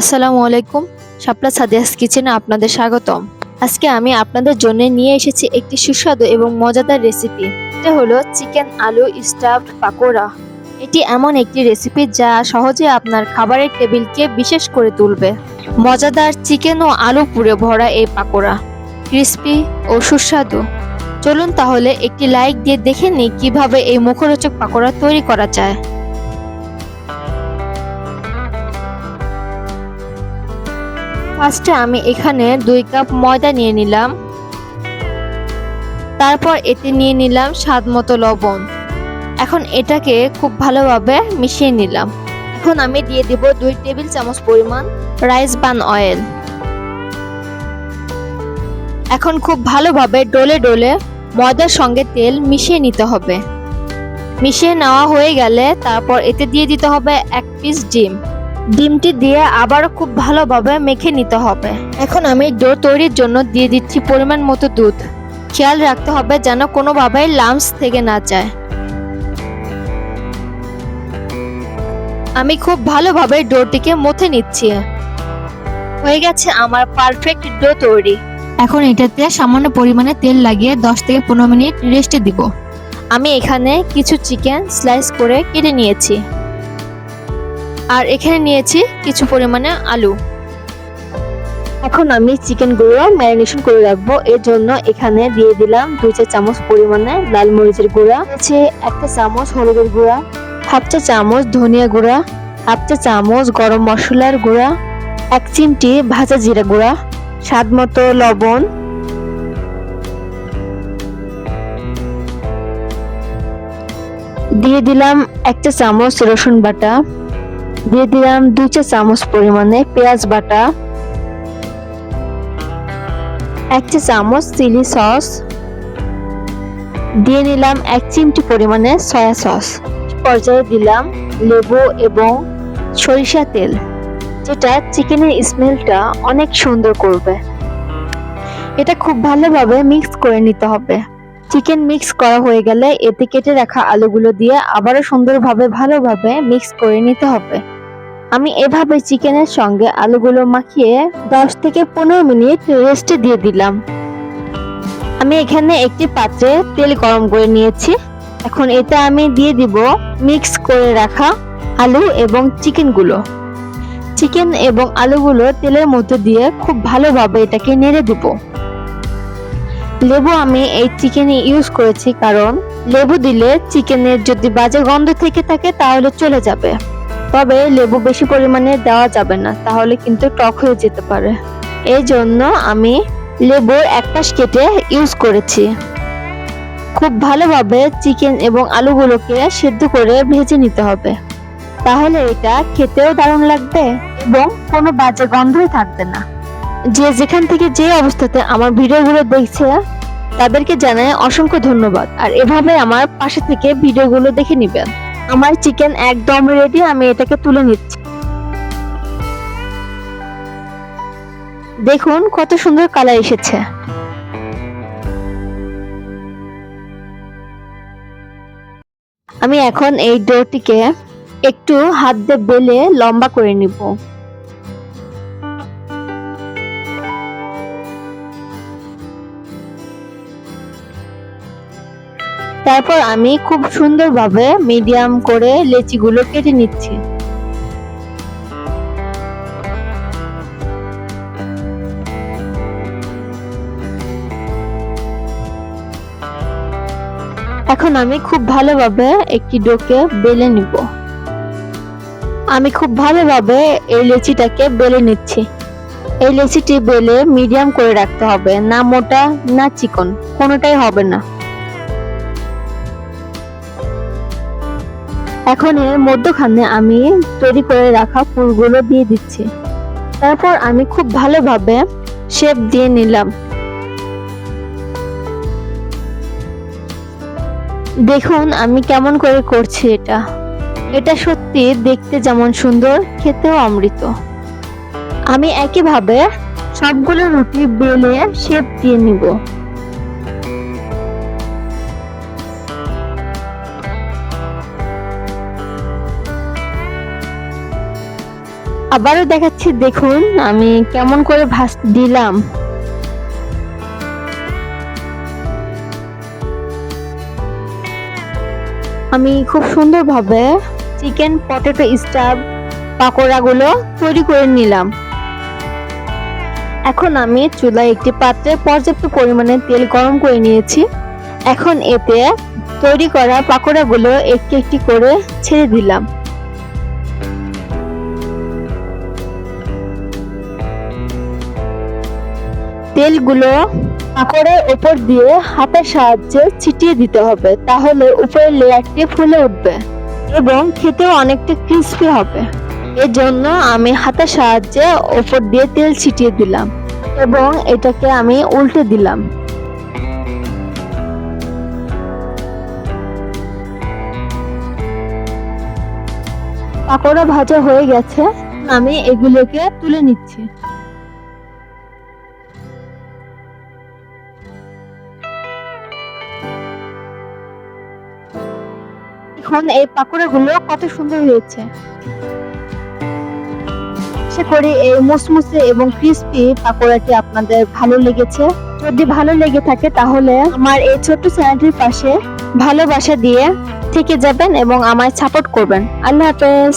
আসসালামু আলাইকুম, শাপলা সাদিয়াস কিচেনে আপনাদের স্বাগতম। আজকে আমি আপনাদের জন্য নিয়ে এসেছি একটি সুস্বাদু এবং মজাদার রেসিপি। এটা হলো চিকেন আলু স্টাফড পাকোড়া। এটি এমন একটি রেসিপি যা সহজে আপনার খাবারের টেবিলকে বিশেষ করে তুলবে। মজাদার চিকেন ও আলু পুরে ভরা এই পাকোড়া। ক্রিস্পি ও সুস্বাদু। চলুন তাহলে একটি লাইক দিয়ে দেখে নিই কীভাবে এই মুখরোচক পাকোড়া তৈরি করা যায়। ফার্স্টে আমি এখানে দুই কাপ ময়দা নিয়ে নিলাম। তারপর এতে নিয়ে নিলাম স্বাদ মতো লবণ। এখন এটাকে খুব ভালোভাবে মিশিয়ে নিলাম। এখন আমি দিয়ে দিব দুই টেবিল চামচ পরিমাণ রাইস বান অয়েল। এখন খুব ভালোভাবে ডলে ডলে ময়দার সঙ্গে তেল মিশিয়ে নিতে হবে। মিশিয়ে নেওয়া হয়ে গেলে তারপর এতে দিয়ে দিতে হবে এক পিস ডিম। ডিমটি দিয়ে আবারও খুব ভালোভাবে মেখে নিতে হবে। এখন আমি ডো তৈরির জন্য দিয়ে দিচ্ছি পরিমাণ মতো দুধ। খেয়াল রাখতে হবে যেন কোনোভাবে লামস থেকে না যায়। আমি খুব ভালোভাবে ডোটিকে মথে নিচ্ছি। হয়ে গেছে আমার পারফেক্ট ডো তৈরি। এখন এটাতে সামান্য পরিমাণে তেল লাগিয়ে 10 থেকে পনেরো মিনিট রেস্টে দিব। আমি এখানে কিছু চিকেন স্লাইস করে কেটে নিয়েছি। আর এখানে নিয়েছি কিছু পরিমাণে আলু। এখন আমি চিকেন গুঁড়ো ম্যারিনেশন করে রাখব। এর জন্য এখানে দিয়ে দিলাম দুই চা চামচ পরিমাণে লাল মরিচের গুঁড়া আছে একটা চামচ হলুদের গুঁড়া, হাফ চা চামচ ধনিয়া গুঁড়া, হাফ চা চামচ গরম মশলার গুঁড়া, এক চিমটি ভাজা জিরা গুঁড়া, স্বাদ মতো লবণ। দিয়ে দিলাম একটা চামচ রসুন বাটা। দিয়ে দিলাম দুই চা চামচ পরিমাণে পেঁয়াজ বাটা, এক চা চামচ চিলি সস, দিয়ে নিলাম এক চিমটি পরিমাণে সয়া সস। পর্যায়ে দিলাম লেবু এবং সরিষা তেল, যেটা চিকেনের স্মেলটা অনেক সুন্দর করবে। এটা খুব ভালোভাবে মিক্স করে নিতে হবে। চিকেন মিক্স করা হয়ে গেলে এতে কেটে রাখা আলুগুলো দিয়ে আবারও সুন্দরভাবে ভালোভাবে মিক্স করে নিতে হবে। আমি এভাবে চিকেনের সঙ্গে আলুগুলো মাখিয়ে 10 থেকে পনেরো মিনিট রেস্টে দিয়ে দিলাম। আমি এখানে একটি পাত্রে তেল গরম করে নিয়েছি। এখন এটা আমি দিয়ে দিব মিক্স করে রাখা আলু এবং চিকেনগুলো। চিকেন এবং আলুগুলো তেলের মধ্যে দিয়ে খুব ভালোভাবে এটাকে নেড়ে দিব। লেবু আমি এই চিকেনে ইউজ করেছি কারণ লেবু দিলে চিকেনের যদি বাজে গন্ধ থেকে থাকে তাহলে চলে যাবে। তবে লেবু বেশি পরিমাণে দেওয়া যাবে না, তাহলে কিন্তু টক হয়ে যেতে পারে। এই জন্য আমি লেবুর এক পাশ কেটে ইউজ করেছি। খুব ভালোভাবে চিকেন এবং আলুগুলোকে সেদ্ধ করে ভেজে নিতে হবে। তাহলে এটা খেতেও দারুণ লাগবে এবং কোনো বাজে গন্ধই থাকবে না। যে যেখান থেকে যে অবস্থাতে আমার ভিডিওগুলো দেখছে, তাদেরকে জানাই অসংখ্য ধন্যবাদ। আর এভাবে আমার পাশে থেকে ভিডিওগুলো দেখে নিবেন। আমার চিকেন একদম রেডি আমি এটাকে তুলে নিচ্ছি। দেখুন কত সুন্দর কালার এসেছে। আমি এখন এই ডোটিকে একটু হাত দিয়ে বেলে লম্বা করে নিব। তারপর আমি খুব সুন্দরভাবে মিডিয়াম করে লেচিগুলো কেটে নিচ্ছি। এখন আমি খুব ভালোভাবে একটি ডোকে বেলে নিব। আমি খুব ভালোভাবে এই লেচিটাকে বেলে নিচ্ছি। এই লেচিটি বেলে মিডিয়াম করে রাখতে হবে, না মোটা, না চিকন, কোনোটাই হবে না। এখন এর মধ্যখানে আমি তৈরি করে রাখা ফুলগুলো দিয়ে দিচ্ছি। তারপর আমি খুব ভালোভাবে শেপ দিয়ে নিলাম। দেখুন আমি কেমন করে করছি এটা। এটা সত্যি দেখতে যেমন সুন্দর, খেতেও অমৃত। আমি একইভাবে সবগুলো রুটি বেলে শেপ দিয়ে নিব। আবারও দেখাচ্ছি, দেখুন, আমি কেমন করে ভাজ দিলাম। আমি খুব সুন্দরভাবে চিকেন পটেটো স্টাফ পাকোড়াগুলো তৈরি করে নিলাম। এখন আমি চুলায় একটি পাত্রে পর্যাপ্ত পরিমাণে তেল গরম করে নিয়েছি। এখন এতে তৈরি করা পাকোড়াগুলো একটি একটি করে ছেড়ে দিলাম। তেলগুলো পাকোড়ার উপর দিয়ে হাতের সাহায্যে ছিটিয়ে দিতে হবে, তাহলে উপরের লেয়ারটি ফুলে উঠবে এবং খেতেও অনেকটা ক্রিস্পি হবে। এর জন্য আমি হাতের সাহায্যে উপর দিয়ে তেল ছিটিয়ে দিলাম এবং এটাকে আমি উল্টে দিলাম। পাকোড়া ভাজা হয়ে গেছে আমি এগুলোকে তুলে নিচ্ছি। এখন এই পাকোড়াগুলো কত সুন্দর হয়েছে। আশা করি এই মুসমুসে এবং ক্রিস্পি পাকোড়াটি আপনাদের ভালো লেগেছে। যদি ভালো লেগে থাকে তাহলে আমার এই ছোট্ট চ্যানেলটির পাশে ভালোবাসা দিয়ে থেকে যাবেন এবং আমায় সাপোর্ট করবেন। আল্লাহ হাফেজ।